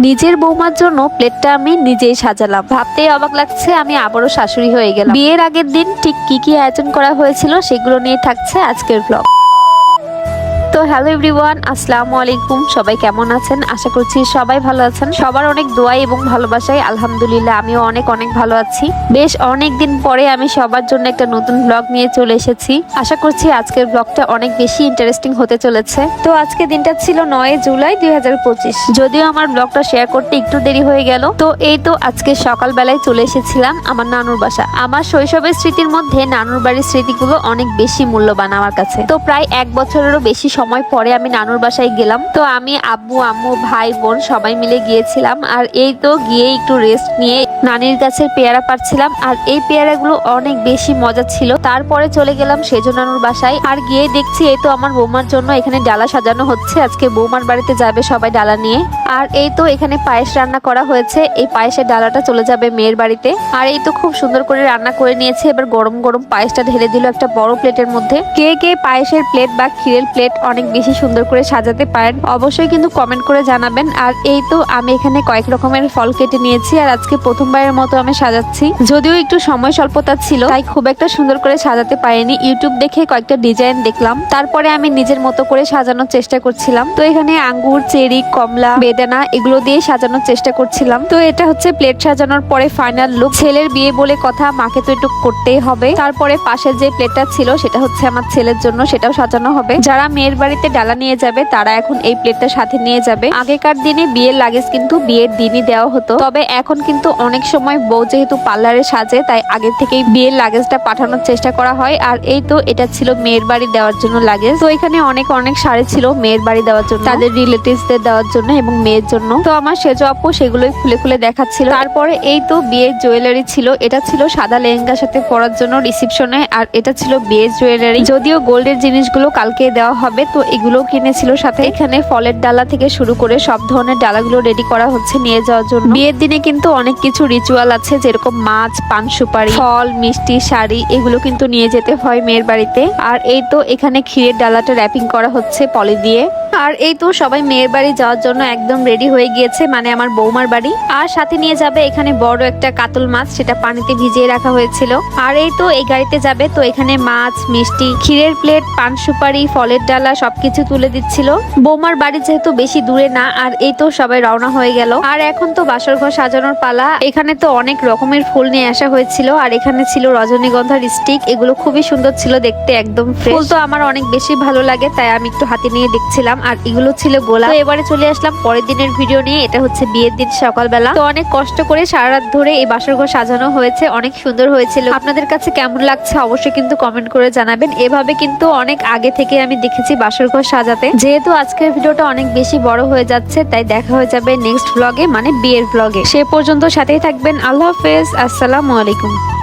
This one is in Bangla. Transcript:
নিজের বৌমার জন্য প্লেটটা আমি নিজেই সাজালাম। ভাবতেই অবাক লাগছে, আমি আবারও শাশুড়ি হয়ে গেলাম। বিয়ের আগের দিন ঠিক কি কি আয়োজন করা হয়েছিল সেগুলো নিয়ে থাকছে আজকের ব্লগ তো হ্যালো এভরিওয়ান, আসসালামু আলাইকুম। সবাই কেমন আছেন? আশা করছি সবাই ভালো আছেন। সবার অনেক দোয়াই এবং ভালোবাসায় আলহামদুলিল্লাহ, আমিও অনেক অনেক ভালো আছি। বেশ অনেক দিন পরে আমি সবার জন্য একটা নতুন ব্লগ নিয়ে চলে এসেছি। আশা করছি আজকের ব্লগটা অনেক বেশি ইন্টারেস্টিং হতে চলেছে। তো আজকে দিনটা ছিল নয় জুলাই দুই হাজার পঁচিশ। যদিও আমার ব্লগটা শেয়ার করতে একটু দেরি হয়ে গেল, তো এই তো আজকে সকালবেলায় চলে এসেছিলাম আমার নানুর বাসা। আমার শৈশবের স্মৃতির মধ্যে নানুর বাড়ির স্মৃতিগুলো অনেক বেশি মূল্যবান আমার কাছে। তো প্রায় এক বছরেরও বেশি সময় পরে আমি নানুর বাসায় গেলাম। তো আমি আব্বু, আম্মু, ভাই, বোন সবাই মিলে গিয়েছিলাম। আর এই তো গিয়ে একটু রেস্ট নিয়ে নানির গাছের পেয়ারা পাচ্ছিলাম আর এই পেয়ারাগুলো অনেক বেশি মজা ছিল। তারপরে চলে গেলাম সেজো নানুর বাসায়, আর গিয়ে দেখছি এই তো আমার বৌমার জন্য এখানে ডালা সাজানো হচ্ছে। আজকে বৌমার বাড়িতে যাবে সবাই ডালা নিয়ে। আর এই তো এখানে পায়েস রান্না করা হয়েছে, এই পায়েসের ডালাটা চলে যাবে মেয়ের বাড়িতে। আর এই তো খুব সুন্দর করে রান্না করে নিয়েছে, এবার গরম গরম পায়েসটা ঢেলে দিল একটা বড় প্লেটের মধ্যে। কে কে পায়েসের প্লেট বা ক্ষীরের প্লেট অনেক বেশি সুন্দর করে সাজাতে পারেন, অবশ্যই কিন্তু কমেন্ট করে জানাবেন। আর এই তো আমি এখানে কয়েক রকমের ফল কেটে নিয়েছি, আর আজকে প্রথমবারের মতো আমি সাজাচ্ছি। যদিও একটু সময় স্বল্পতা ছিল, তাই খুব একটা সুন্দর করে সাজাতে পারিনি। ইউটিউব দেখে কয়েকটা ডিজাইন দেখলাম। তারপরে আমি নিজের মতো করে সাজানোর চেষ্টা করছিলাম। তো এখানে আঙ্গুর, চেরি, কমলা, বেদানা এগুলো দিয়ে সাজানোর চেষ্টা করছিলাম। তো এটা হচ্ছে প্লেট সাজানোর পরে ফাইনাল লুক ছেলের বিয়ে বলে কথা মাকে তো একটু করতেই হবে। তারপরে পাশের যে প্লেটটা ছিল, সেটা হচ্ছে আমার ছেলের জন্য, সেটাও সাজানো হবে। যারা মেয়ের বাড়িতে ডালা নিয়ে যাবে, তারা এখন এই প্লেটটা সাথে নিয়ে যাবে। আগেকার দিনে বিয়ের লাগেজ কিন্তু বিয়ের দিনই দেওয়া হতো। তবে এখন কিন্তু অনেক সময় বউ যেহেতু পার্লারে সাজে, তাই আগে থেকেই বিয়ের লাগেজটা পাঠানোর চেষ্টা করা হয়। আর এই তো এটা ছিল মেয়ের বাড়ি দেওয়ার জন্য লাগেজ তো এখানে অনেক অনেক শাড়ি ছিল মেয়ের বাড়ি দেওয়ার জন্য। তাদের রিলেটিভসদের দেওয়ার জন্য এবং মেয়ের জন্য। তো আমার সেজ আপু সেগুলোই খুলে খুলে দেখাচ্ছিল। তারপরে এই তো বিয়ের জুয়েলারি ছিল। এটা ছিল সাদা লেহেঙ্গার সাথে পরার জন্য রিসিপশনে আর এটা ছিল বিয়ের জুয়েলারি যদিও গোল্ডের জিনিসগুলো কালকে দেওয়া হবে, তো এগুলো কিনেছিল সাথে। এখানে ফলের ডালা থেকে শুরু করে সব ধরনের ডালাগুলো রেডি করা হচ্ছে নিয়ে যাওয়ার জন্য। বিয়ের দিনে কিন্তু অনেক কিছু রিচুয়াল আছে, যেরকম মাছ, পান, সুপারি, ফল, মিষ্টি, শাড়ি, এগুলো কিন্তু নিয়ে যেতে হয় মেয়ের বাড়িতে। আর এই তো এখানে ক্ষীরের ডালাটা র্যাপিং করা হচ্ছে পলি দিয়ে। আর এই তো সবাই মেয়ের বাড়ি যাওয়ার জন্য একদম রেডি হয়ে গিয়েছে মানে আমার বৌমার বাড়ি। আর সাথে নিয়ে যাবে এখানে বড় একটা কাতল মাছ, সেটা পানিতে ভিজিয়ে রাখা হয়েছিল। আর এই তো এই গাড়িতে যাবে, তো এখানে মাছ, মিষ্টি, ক্ষীরের প্লেট পান সুপারি, ফলের ডালা সবকিছু তুলে দিচ্ছিল। বৌমার বাড়ি যেহেতু বেশি দূরে না, আর এই তো সবাই রওনা হয়ে গেল। আর এখন তো বাসর ঘর সাজানোর পালা। এখানে তো অনেক রকমের ফুল নিয়ে আসা হয়েছিল, আর এখানে ছিল রজনীগন্ধার স্টিক এগুলো খুবই সুন্দর ছিল দেখতে, একদম ফুল তো আমার অনেক বেশি ভালো লাগে, তাই আমি একটু হাতে নিয়ে দেখছিলাম। আর এগুলো ছিল গোলা। এবারে চলে আসলাম পরের দিনের ভিডিও নিয়ে। এটা হচ্ছে বিয়ের দিন সকালবেলা। তো অনেক কষ্ট করে সারা রাত ধরে এই বাসর ঘর সাজানো হয়েছে। অনেক সুন্দর হয়েছিল। আপনাদের কাছে কেমন লাগছে অবশ্যই কিন্তু কমেন্ট করে জানাবেন। এভাবে কিন্তু অনেক আগে থেকে আমি দেখেছি বাসর ঘর সাজাতে। যেহেতু আজকের ভিডিওটা অনেক বেশি বড় হয়ে যাচ্ছে, তাই দেখা হয়ে যাবে নেক্সট ব্লগে মানে বিয়ের ব্লগে সে পর্যন্ত সাথেই থাকবেন। আল্লাহ হাফেজ। আসসালামু আলাইকুম।